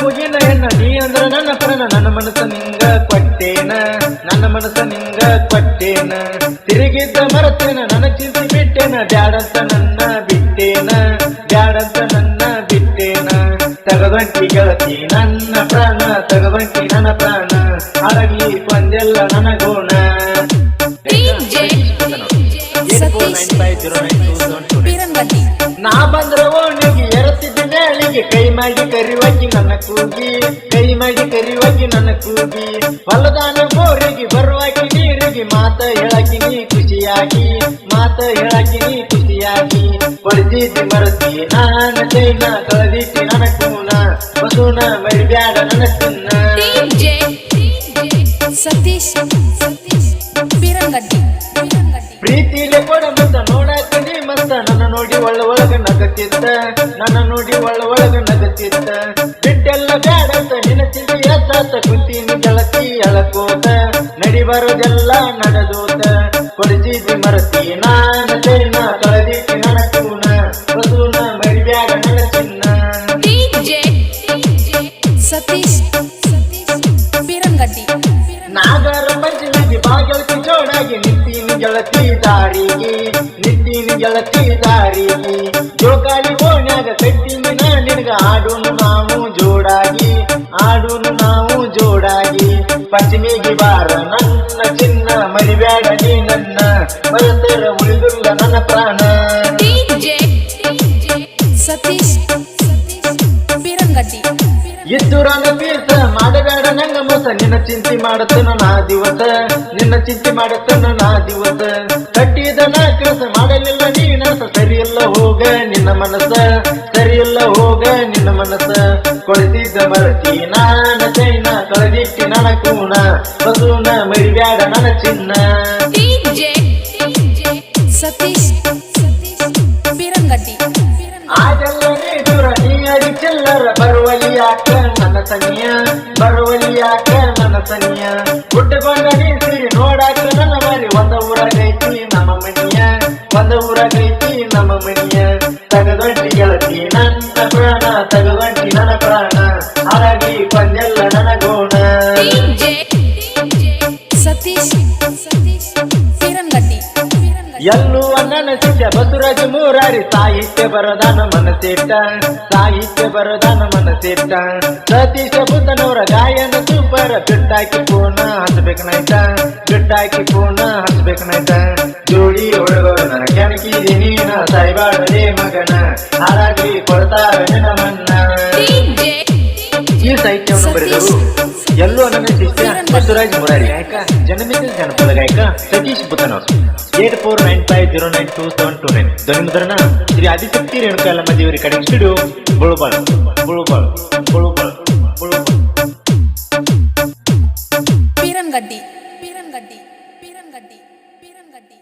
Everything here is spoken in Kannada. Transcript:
ಮುಗಿನ ನನ್ನ ನನ್ನ ನಿಂಗ ಕೊಟ್ಟೇನ ನನ್ನ ನಿಂಗ ಕೊಟ್ಟೇನ ಬಿಟ್ಟೇನ ಬಿಟ್ಟೇನ ಪ್ರಾಣ ತಗದಂಟಿ ನನ್ನ ಪ್ರಾಣ ಅಡಗಿ ಕೊಂದೆಲ್ಲ ನನಗೋಣ ನಾ ಬಂದ್ರ ಓಣಿಗೆ ಎರತಿದ್ದ ಗಾಳಿಗೆ. ಕೈ ಮಾಡಿ ಕರಿವಾಗಿ ನನ್ನ ಕೂಗಿ. ಕೈ ಮಾಡಿ ಕರಿವಾಗಿ ನನ್ನ ಕೂಗಿ. ಹೊಲದಾನ ಬೋರಿಗೆ ಬರುವಾಗಿ ನೀರಿಗೆ ಮಾತ ಹೇಳಾಕಿ ನೀ ಖುಷಿಯಾಗಿ. ಮಾತ ಹೇಳಾಕಿ ನೀ ಖುಷಿಯಾಗಿ. ಹೊಡೆದಿದ್ದಿ ಮರತಿ ನಾನು ಚೈನ ಕಳೆದಿಟ್ಟು ನನ್ನ ಕೂನ ಬಸೂನ ಮರಿಬ್ಯಾಡ ನನ್ನ DJ, ಸತೀಶ್ ಕಿರಂಗಡ್ಡಿ ಪ್ರೀತಿಲೆ ಕೊಡ ಮತ್ತ ನೋಡಾಕ ನೀ ಮತ್ತ ನನ್ನ ನೋಡಿ ಒಳ್ಳ ಒಳಗ ನನ್ನ ನೋಡಿ ಒಳ್ಳ ಒಳಗ ನಗತಿದ್ದ ಬಿಟ್ಟೆಲ್ಲ ಬ್ಯಾಡಂತ ಚಿಂತೆ ಎತ್ತಾತ ಕುಂತೀನಿ ನಡಿ ಬರೋದೆಲ್ಲ ನಡೆದೋತ. ಕೊಡಿಸಿದ್ವಿ ಮರತಿ ನಾನ ಚೈನ ಕಳೆದಿಟ್ಟಿ ನನ್ನ ಕೂನ ಬಸೂನ ಮರಿಬ್ಯಾಡ DJ, ಸತೀಶ್ ಸತೀಶ್ ಕಿರಂಗಡ್ಡಿ ಗೆಳತಿ ದಾರಿಗೆ ನಿಂತೀನಿ ಗೆಳತಿ ದಾರಿಗೆ ಜೋಕಾಲಿ ಓಣ್ಯಾಗ ಕಟ್ಟಿನಿ ನಿನಗ ಆಡೋನು ನಾವು ಜೋಡಾಗಿ ಆಡೋನು ನಾವು ಜೋಡಾಗಿ. ಪಂಚಮಿಗೆ ಬಾರ, ನನ್ನ ಚಿನ್ನ, ಮರಿಬ್ಯಾಡ ನನ್ನ. ಬಯಸರ ಉಳಿದುಲ್ಲ ನನ್ನ ಪ್ರಾಣ. ಸತೀಶ್, ಬೀರಂಗಡ್ಡಿ. ಇದ್ದುರನ ಬೀಸ ಮಾಡಬೇಡ ನಂಗ ಮೋಸ. ನಿನ್ನ ಚಿಂತೆ ಮಾಡತನ ನಾ ದಿವಸ. ನಿನ್ನ ಚಿಂತೆ ಮಾಡತನ ನಾ ದಿವಸ. ಕಟ್ಟಿದ ನಾ ಕೆಲಸ ಮಾಡಲಿಲ್ಲ ನೀನ ಸರಿಯಲ್ಲ ಹೋಗ ನಿನ್ನ ಮನಸ್ಸ. ಸರಿಯಲ್ಲ ಹೋಗ ನಿನ್ನ ಮನಸ್ಸ. ಕೊಳಿಸಿದ್ದ ಮರತಿ ನಾನ ಚೈನ ಕಳೆದಿಟ್ಟಿ ನನ ಕೂಣ ಬಸೂನ ಮರಿಬ್ಯಾಡ ನನ್ನ ಚಿನ್ನ. ಸತೀಶ್ ನನ್ನ ಸನಿಯ ಬರುವಲಿ ಯಾಕ ನನ್ನ ಸನಿಯ ಹುಟ್ಟುಕೊಂಡ ನೀ ಸಿರಿ ನೋಡಾಕ ನನ್ನ ಮರಿ ಒಂದ ಊರಾಗೈತಿ ನಮ್ಮ ಮನಿಯ ಒಂದ ಊರಾಗೈತಿ ನಮ್ಮ ಮನಿಯ ತಗದೊಡ್ಡಿ ಎಲ್ಲೂ ಅಣ್ಣನ ಸಿದ್ಧ ಬಸುರಾಜ ಮೂರಾರಿ. ಸಾಹಿತ್ಯ ಬರದಾನ ಮನಸ್ಸಿಟ್ಟ, ಸಾಹಿತ್ಯ ಬರದಾನ ಮನಸ್ಸಿಟ್ಟ. ಸತೀಶ ಬುದ್ಧನವರ ಗಾಯನ ಸೂಪರ, ಬಿಟ್ಟಾಕಿ ಪೂರ್ಣ ಹಚ್ಬೇಕನಾಯ್ತ ಬಿಟ್ಟಾಕಿ ಪೂರ್ಣ ಹಚ್ಬೇಕನಾಯ್ತ ಜೋಡಿ ಒಳಗೋಣ ಕೆಣಕಿ ನೀನ ಸಾಯಿಬಾಡದೆ ಮಗನ. ಹಾರಾಗಿ ಕೊಡ್ತಾರ ನಮ್ಮನ್ನ. ಈ ಸಾಹಿತ್ಯವನ್ನು ಬರೆದರು ಎಲ್ಲೋ ಅನನ್ಯ ಶಿಷ್ಯ ಬಸವರಾಜ್ ಮುರಾರಿ ಗಾಯಕ ಜನಮಿತಿ ಜನಪದ ಗಾಯಕ Satish Buthanur eight four nine five zero nine two seven two nine ಧ್ವನಿಮುದ್ರಣ Shri Adishakti Renukalamma ದೇವರಿ ಕಡೆ ಸ್ಟುಡಿಯೋ ಬುಳುಬಾಳ್ ಬುಳುಬಾಳ್ ಬುಳುಬಾಳ್ ಬುಳುಬಾಳ್ ಪೀರಂಗಡ್ಡಿ ಪೀರಂಗಡ್ಡಿ ಪೀರಂಗಡ್ಡಿ ಪೀರಂಗಡ್ಡಿ